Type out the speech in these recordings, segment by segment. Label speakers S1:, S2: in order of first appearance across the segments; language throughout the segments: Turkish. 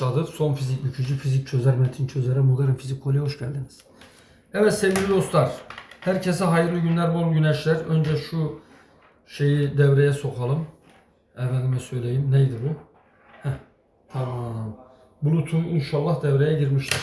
S1: başladık. Son fizik bükücü, fizik çözer, metin çözere, modern fizik kolye hoş geldiniz. Evet sevgili dostlar. Herkese hayırlı günler, bol güneşler. Önce şu şeyi devreye sokalım. Efendime söyleyeyim. Neydi bu? Heh, tamam. Bluetooth inşallah devreye girmiştir.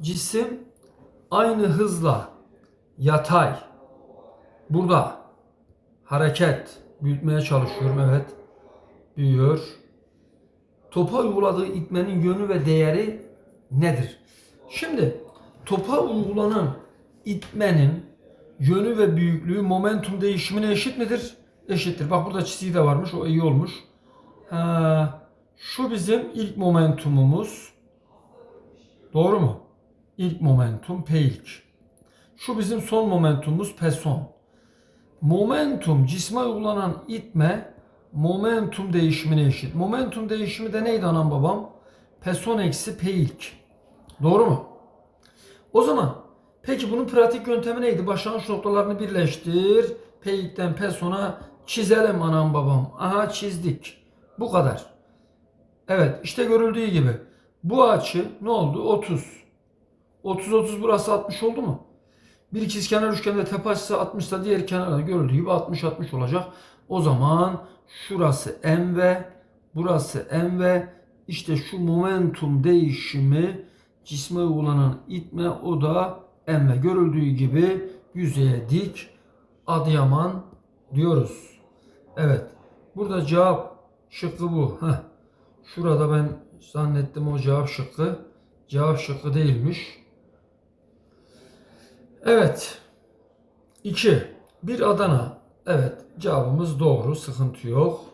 S1: Cisim aynı hızla yatay burada hareket büyütmeye çalışıyorum evet büyüyor. Topa uyguladığı itmenin yönü ve değeri nedir? Şimdi topa uygulanan itmenin yönü ve büyüklüğü momentum değişimine eşit midir? Eşittir. Bak burada çizgi de varmış. O iyi olmuş. Ha, şu bizim ilk momentumumuz. Doğru mu? İlk momentum P ilk. Şu bizim son momentumumuz P son. Momentum cisme uygulanan itme momentum değişimine eşit. Momentum değişimi de neydi anam babam? P son eksi P ilk. Doğru mu? O zaman peki bunun pratik yöntemi neydi? Başlangıç noktalarını birleştir. P ilkten P sona çizelim anam babam. Aha çizdik. Bu kadar. Evet işte görüldüğü gibi. Bu açı ne oldu? 30. 30 30 burası 60 oldu mu? Bir ikizkenar üçgende tepe açısı 60 ise diğer kenarda görüldüğü gibi 60 60 olacak. O zaman şurası M ve burası M ve işte şu momentum değişimi cisme uygulanan itme o da M ve görüldüğü gibi yüzeye dik Adıyaman diyoruz. Evet. Burada cevap şıkkı bu. Heh. Şurada ben zannettim o cevap şıkkı. Cevap şıkkı değilmiş. Evet. 2. Bir Adana. Evet. Cevabımız doğru. Sıkıntı yok.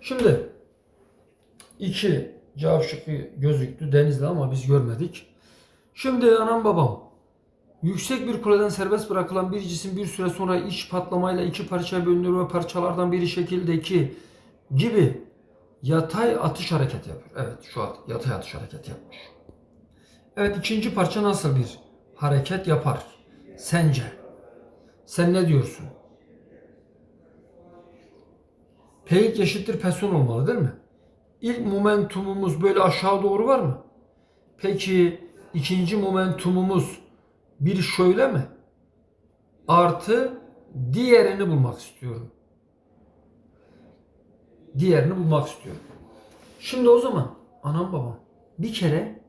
S1: Şimdi 2 cevap şıkkı gözüktü Denizli ama biz görmedik. Şimdi anam babam Yüksek bir kuleden serbest bırakılan bir cisim bir süre sonra iç patlamayla iki parçaya bölünür ve parçalardan biri şekildeki gibi yatay atış hareketi yapıyor. Evet şu an yatay atış hareketi yapmış. Evet ikinci parça nasıl bir hareket yapar? Sence? Sen ne diyorsun? P eşittir P son olmalı değil mi? İlk momentumumuz böyle aşağı doğru var mı? Peki ikinci momentumumuz bir şöyle mi? Artı diğerini bulmak istiyorum. Diğerini bulmak istiyorum. Şimdi o zaman anam babam bir kere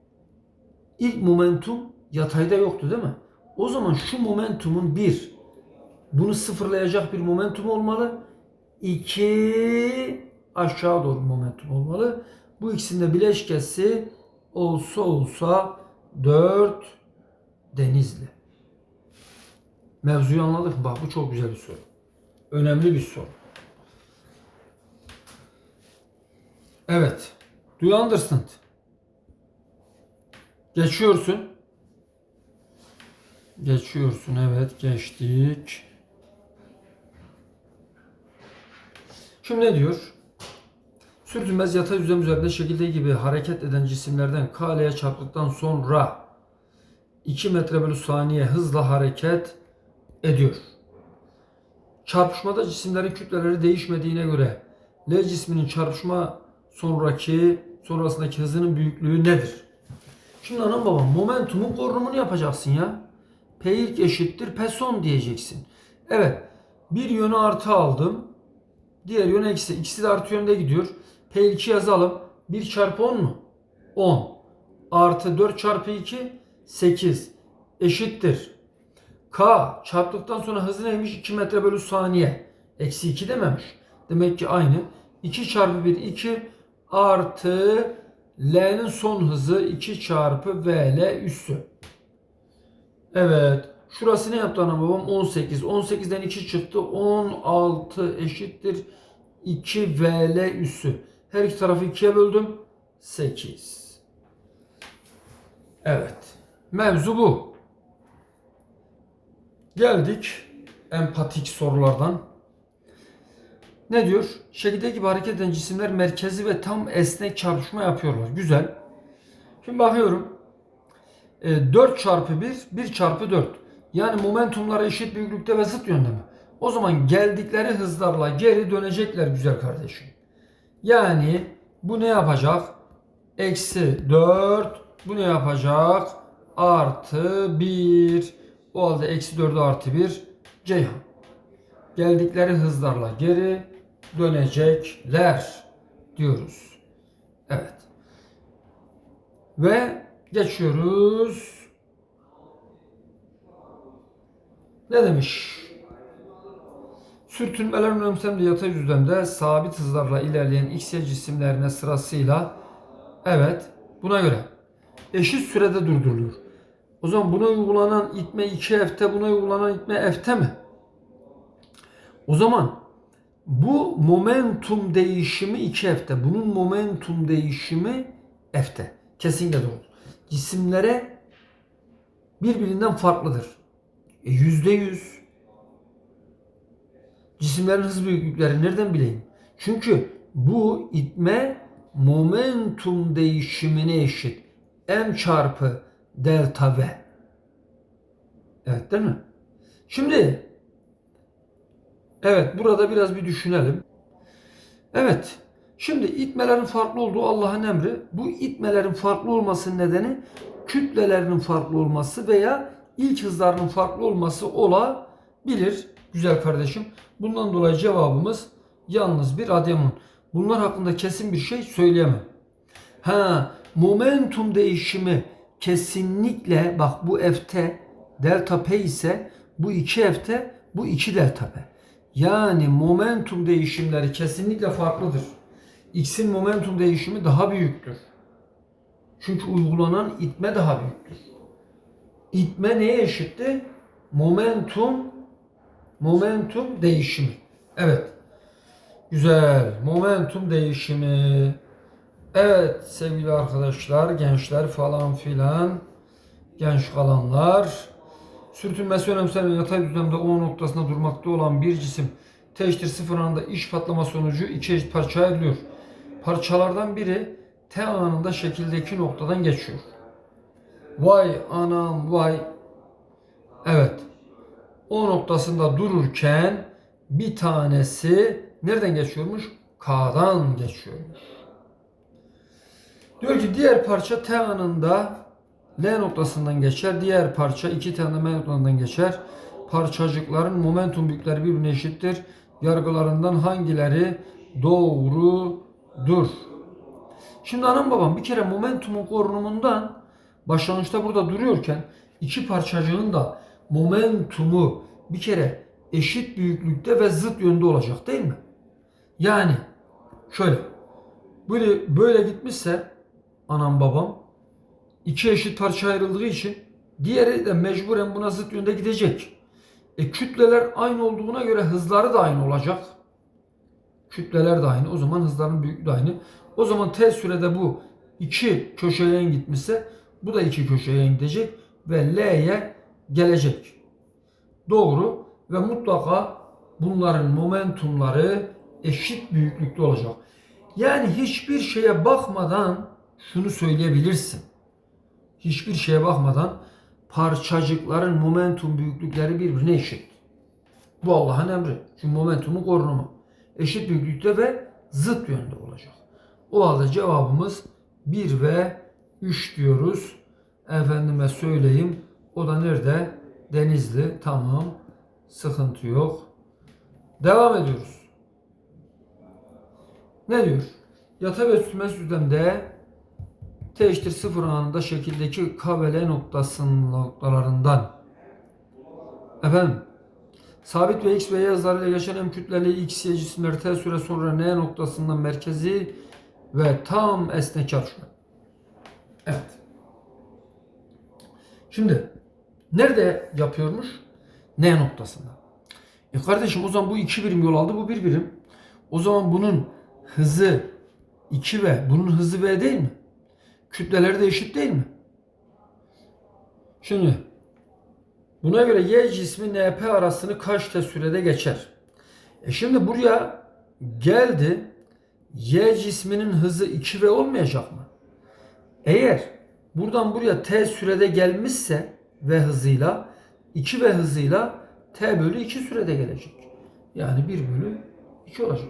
S1: ilk momentum yatayda yoktu değil mi? O zaman şu momentumun bir bunu sıfırlayacak bir momentum olmalı. İki aşağı doğru momentum olmalı. Bu ikisinin bileşkesi olsa olsa 4 Denizli. Mevzuyu anladık? Bak bu çok güzel bir soru. Önemli bir soru. Evet. Do you understand? Geçiyorsun. Geçiyorsun evet geçtik. Şimdi ne diyor? Sürtünmez yatay düzlem üzerinde şekilde gibi hareket eden cisimlerden K'ya çarptıktan sonra 2 metre bölü saniye hızla hareket ediyor. Çarpışmada cisimlerin kütleleri değişmediğine göre L cisminin çarpışma sonraki sonrasındaki hızının büyüklüğü nedir? Şimdi anam babam momentumun korunumunu yapacaksın ya. P ilk eşittir P son diyeceksin. Evet. Bir yönü artı aldım. Diğer yön eksi. İkisi de artı yönde gidiyor. P 2 yazalım. 1 çarpı 10 mu? 10. Artı 4 çarpı 2 8 eşittir. K çarptıktan sonra hızı neymiş? 2 metre bölü saniye. Eksi 2 dememiş. Demek ki aynı. 2 çarpı 1 2 artı L'nin son hızı 2 çarpı VL üssü. Evet. Şurası ne yaptı ana babam? 18. 18'den 2 çıktı. 16 eşittir. 2 VL üssü. Her iki tarafı 2'ye böldüm. 8. Evet. Mevzu bu. Geldik empatik sorulardan. Ne diyor? Şekilde gibi hareket eden cisimler merkezi ve tam esnek çarpışma yapıyorlar. Güzel. Şimdi bakıyorum. E, 4 çarpı 1, 1 çarpı 4. Yani momentumlar eşit büyüklükte ve zıt yönde mi? O zaman geldikleri hızlarla geri dönecekler güzel kardeşim. Yani bu ne yapacak? Eksi 4. Bu ne yapacak? Artı 1. O halde eksi 4'ü artı 1. Ceyhan. Geldikleri hızlarla geri dönecekler diyoruz. Evet. Ve geçiyoruz. Ne demiş? Sürtünmelerin önemsemde yatay düzlemde sabit hızlarla ilerleyen x y cisimlerine sırasıyla evet buna göre eşit sürede durdurulur. O zaman buna uygulanan itme 2F'te buna uygulanan itme F'te mi? O zaman bu momentum değişimi 2F'te. Bunun momentum değişimi F'te. Kesinlikle doğru. Cisimlere birbirinden farklıdır. E, Yüzde yüz. Cisimlerin hız büyüklükleri nereden bileyim? Çünkü bu itme momentum değişimine eşit. M çarpı delta V. Evet değil mi? Şimdi evet burada biraz bir düşünelim. Evet. Şimdi itmelerin farklı olduğu Allah'ın emri. Bu itmelerin farklı olmasının nedeni kütlelerinin farklı olması veya ilk hızlarının farklı olması olabilir. Güzel kardeşim. Bundan dolayı cevabımız yalnız bir ademun. Bunlar hakkında kesin bir şey söyleyemem. Ha, momentum değişimi kesinlikle bak bu F'te delta P ise bu 2 F'te bu 2 delta P. Yani momentum değişimleri kesinlikle farklıdır. X'in momentum değişimi daha büyüktür. Çünkü uygulanan itme daha büyüktür. İtme neye eşitti? Momentum momentum değişimi. Evet. Güzel. Momentum değişimi. Evet sevgili arkadaşlar, gençler falan filan, genç kalanlar. Sürtünmesi önemsenen yatay düzlemde O noktasında durmakta olan bir cisim T eşittir sıfır anında iş patlama sonucu iki eşit parçaya ayrılıyor. Parçalardan biri T anında şekildeki noktadan geçiyor. Vay anam vay. Evet. O noktasında dururken bir tanesi nereden geçiyormuş? K'dan geçiyormuş. Diyor ki diğer parça T anında L noktasından geçer. Diğer parça iki tane M noktasından geçer. Parçacıkların momentum büyükleri birbirine eşittir. Yargılarından hangileri doğrudur? Şimdi anam babam bir kere momentumun korunumundan başlangıçta burada duruyorken iki parçacığın da momentumu bir kere eşit büyüklükte ve zıt yönde olacak değil mi? Yani şöyle böyle böyle gitmişse anam babam iki eşit parça ayrıldığı için diğeri de mecburen buna zıt yönde gidecek. E kütleler aynı olduğuna göre hızları da aynı olacak. Kütleler de aynı. O zaman hızların büyüklüğü de aynı. O zaman t sürede bu iki köşeye gitmişse bu da iki köşeye gidecek ve L'ye gelecek. Doğru ve mutlaka bunların momentumları eşit büyüklükte olacak. Yani hiçbir şeye bakmadan şunu söyleyebilirsin. Hiçbir şeye bakmadan parçacıkların momentum büyüklükleri birbirine eşit. Bu Allah'ın emri. Çünkü momentumun korunumu. Eşit büyüklükte ve zıt yönde olacak. O halde cevabımız 1 ve 3 diyoruz. Efendime söyleyeyim. O da nerede? Denizli. Tamam. Sıkıntı yok. Devam ediyoruz. Ne diyor? Yatay ve sürmez düzlemde t eşittir sıfır anında şekildeki K ve L noktasının noktalarından efendim sabit ve x ve y hızlarıyla geçen m kütleli x y cisimleri t süre sonra n noktasından merkezi ve tam esnek çalışma. Evet. Şimdi nerede yapıyormuş? N noktasında. E kardeşim o zaman bu iki birim yol aldı, bu bir birim. O zaman bunun hızı 2 v, bunun hızı v değil mi? Kütleleri de eşit değil mi? Şimdi buna göre y cismi NP arasını kaç t sürede geçer? E şimdi buraya geldi. Y cisminin hızı 2v olmayacak mı? Eğer buradan buraya t sürede gelmişse v hızıyla 2v hızıyla t bölü 2 sürede gelecek. Yani 1 bölü 2 olacak.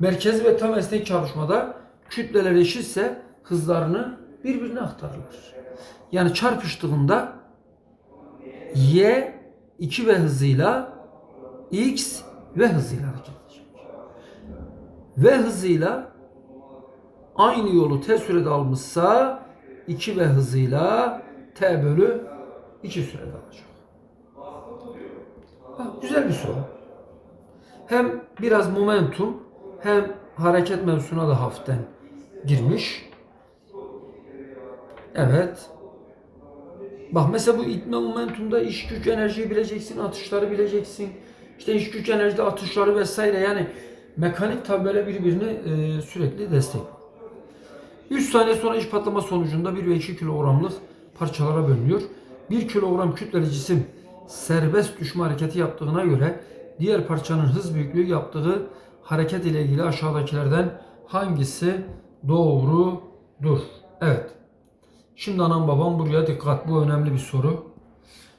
S1: Merkezi ve tam esnek çalışmada kütleler eşitse hızlarını birbirine aktarırlar. Yani çarpıştığında y 2 v hızıyla x v hızıyla hareket edecek. V hızıyla aynı yolu t sürede almışsa 2 v hızıyla t bölü 2 sürede alacak. Ha, güzel bir soru. Hem biraz momentum hem hareket mevzusuna da hafiften girmiş. Evet. Bak mesela bu itme momentumda iş güç enerjiyi bileceksin, atışları bileceksin. İşte iş güç enerjide atışları vesaire yani mekanik böyle birbirini e, sürekli destek. 3 saniye sonra iş patlama sonucunda 1 ve 2 kilogramlık parçalara bölünüyor. 1 kilogram kütleli cisim serbest düşme hareketi yaptığına göre diğer parçanın hız büyüklüğü yaptığı hareket ile ilgili aşağıdakilerden hangisi doğrudur? Evet. Şimdi anam babam buraya dikkat. Bu önemli bir soru.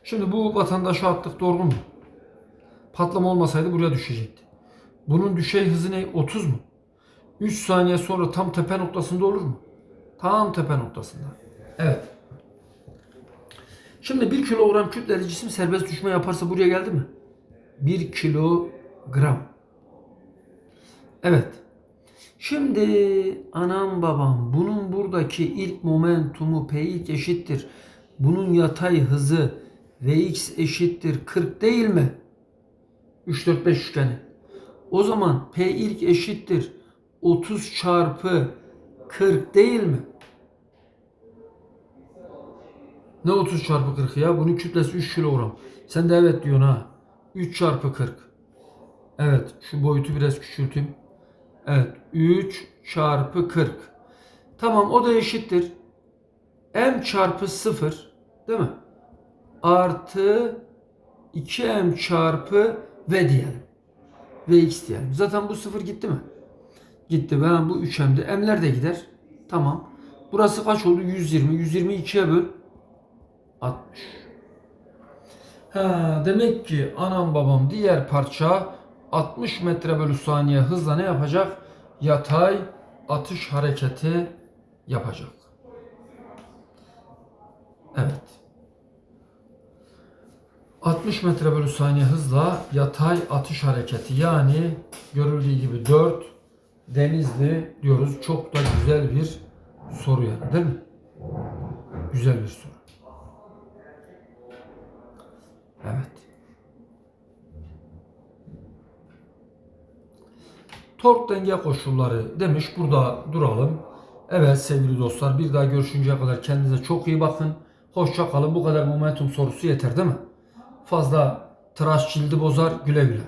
S1: Şimdi bu vatandaşa attık doğru mu? Patlama olmasaydı buraya düşecekti. Bunun düşey hızı ne? 30 mu? 3 saniye sonra tam tepe noktasında olur mu? Tam tepe noktasında. Evet. Şimdi 1 kilogram kütleli cisim serbest düşme yaparsa buraya geldi mi? 1 kilogram. Evet. Şimdi anam babam bunun buradaki ilk momentumu P ilk eşittir. Bunun yatay hızı Vx eşittir 40 değil mi? 3 4 5 üçgeni. O zaman P ilk eşittir 30 çarpı 40 değil mi? Ne 30 çarpı 40 ya? Bunun kütlesi 3 kilogram. Sen de evet diyorsun ha. 3 çarpı 40. Evet şu boyutu biraz küçülteyim. Evet 3 çarpı 40. Tamam o da eşittir. M çarpı 0 değil mi? Artı 2M çarpı V diyelim. Vx diyelim. Zaten bu 0 gitti mi? Gitti. Ben bu 3M'de. M'ler de gider. Tamam. Burası kaç oldu? 120. 120 2'ye böl. 60. Ha, demek ki anam babam diğer parça 60 metre bölü saniye hızla ne yapacak? Yatay atış hareketi yapacak. Evet. 60 metre bölü saniye hızla yatay atış hareketi yani görüldüğü gibi 4 denizli diyoruz. Çok da güzel bir soru yani değil mi? Güzel bir soru. Evet. Tork denge koşulları demiş. Burada duralım. Evet sevgili dostlar bir daha görüşünceye kadar kendinize çok iyi bakın. Hoşça kalın. Bu kadar momentum sorusu yeter değil mi? Fazla tıraş cildi bozar güle güle.